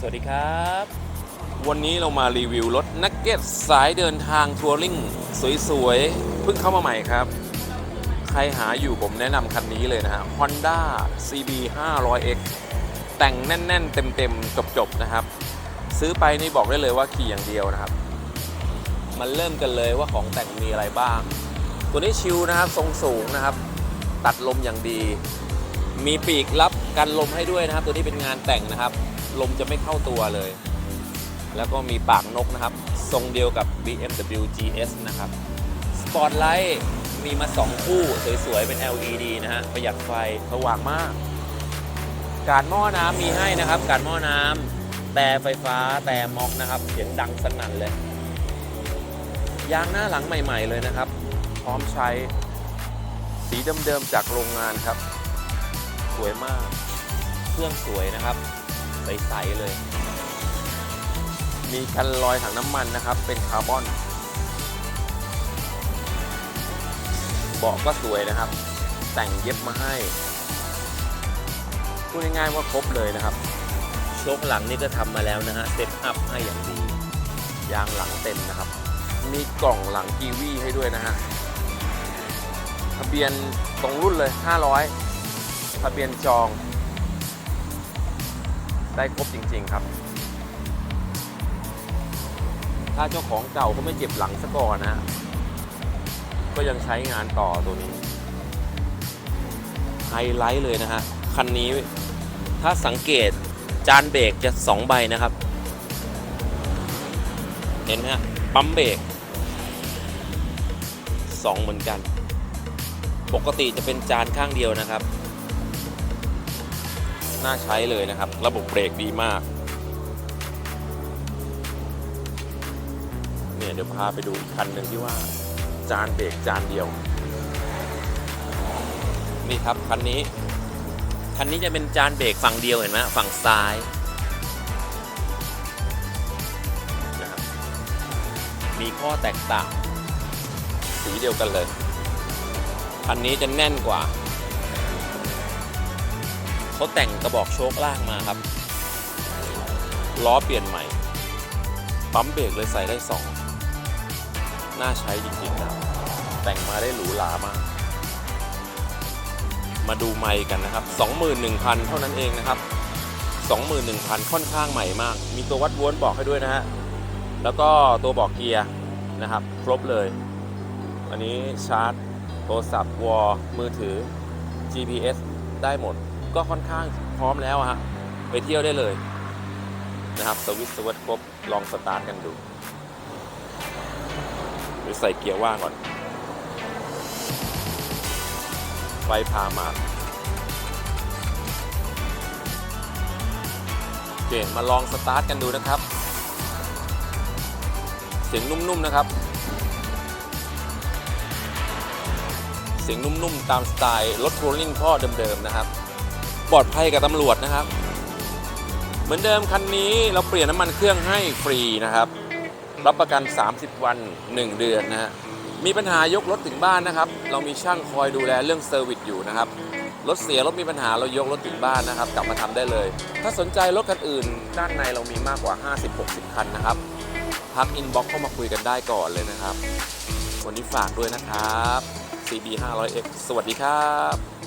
สวัสดีครับ วันนี้เรามารีวิวรถนักเก็ตสายเดินทางทัวริงสวยๆ เพิ่งเข้ามาใหม่ครับ ใครหาอยู่ผมแนะนำคันนี้เลยนะฮะ Honda CB 500X แต่งแน่นๆ เต็มๆ จบๆ นะครับ ซื้อไปนี่บอกได้เลยว่าขี่อย่างเดียวนะครับมันเริ่มกันเลยว่าของแต่งมีอะไรบ้าง ตัวนี้ชิวนะครับทรงสูงนะครับ ตัดลมอย่างดี มีปีกรับกันลมให้ด้วยนะครับ ตัวนี้เป็นงานแต่งนะครับ ลมจะไม่เข้าตัวเลย แล้วก็มีปากนกนะครับ ทรงเดียวกับ BMW GS นะครับสปอตไลท์มีมา 2 คู่สวยๆ เป็น LED นะฮะ ประหยัดไฟสว่างมาก การหม้อน้ำมีให้นะครับ การหม้อน้ำแต่ไฟฟ้าแต่ม็อกนะครับ เสียงดังสนั่นเลย ยางหน้าหลังใหม่ๆเลยนะครับ พร้อมใช้สีเดิมๆจากโรงงานครับ สวยมาก เครื่องสวยนะครับ ใสๆเลย มีกันลอยถังน้ำมันนะครับ เป็นคาร์บอน เบาะก็สวยนะครับ แต่งเย็บมาให้พูดง่ายๆว่าครบเลยนะครับ โชคหลังนี่ก็ทำมาแล้วนะฮะเซตอัพให้อย่างดี ยางหลังเต็มนะครับ มีกล่องหลังกีวีให้ด้วยนะฮะทะเบียนตรงรุ่นเลย 500 ทะเบียนจอง ได้ครบจริง ๆ ครับ ถ้าเจ้าของเก่าก็ไม่เจ็บหลังซะก่อนนะฮะก็ยังใช้งานต่อตัวนี้ ไฮไลท์เลยนะฮะ คันนี้ถ้าสังเกตจานเบรกจะ 2 ใบนะครับ เห็นไหมฮะ ปั๊มเบรก2เหมือนกัน ปกติจะเป็นจานข้างเดียวนะครับ น่าใช้เลยนะครับ ระบบเบรกดีมาก เนี่ยเดี๋ยวพาไปดูคันหนึ่งที่ว่า จานเบรกจานเดียว นี่ครับคันนี้ คันนี้จะเป็นจานเบรกฝั่งเดียวเห็นไหมฝั่งซ้ายนะครับมีข้อแตกต่าง สีเดียวกันเลย คันนี้จะแน่นกว่า เขาแต่งกระบอกโชคล่างมาครับ ล้อเปลี่ยนใหม่ ปั๊มเบรกเลยใส่ได้สองน่าใช้จริงๆนะแต่งมาได้หรูหรามาก มาดูไมค์กันนะครับ 21,000 เท่านั้นเองนะครับ 21,000 ค่อนข้างใหม่มาก มีตัววัดวนบอกให้ด้วยนะฮะ แล้วก็ตัวบอกเกียร์นะครับ ครบเลย อันนี้ชาร์จ โทรศัพท์วอลมือถือ GPS ได้หมด ก็ค่อนข้างพร้อมแล้วฮะไปเที่ยวได้เลยนะครับสวิตช์สวิตครบลองสตาร์ทกันดูหรือใส่เกียร์ว่างก่อนไฟพามาโอเคมาลองสตาร์ทกันดูนะครับ เสียงนุ่มๆนะครับ เสียงนุ่มๆตามสไตล์รถโรลลิ่งท่อเดิมๆนะครับ ปลอดภัยกับตำรวจนะครับ เหมือนเดิมคันนี้เราเปลี่ยนน้ำมันเครื่องให้ฟรีนะครับ รับประกัน 30 วัน 1 เดือนนะฮะมีปัญหายกรถถึงบ้านนะครับ เรามีช่างคอยดูแลเรื่องเซอร์วิสอยู่นะครับรถเสียรถมีปัญหาเรายกรถถึงบ้านนะครับ กลับมาทำได้เลย ถ้าสนใจรถคันอื่น ด้านในเรามีมากกว่า 50-60 คันนะครับทักอินบ็อกเข้ามาคุยกันได้ก่อนเลยนะครับ วันนี้ฝากด้วยนะครับ CB 500X สวัสดีครับ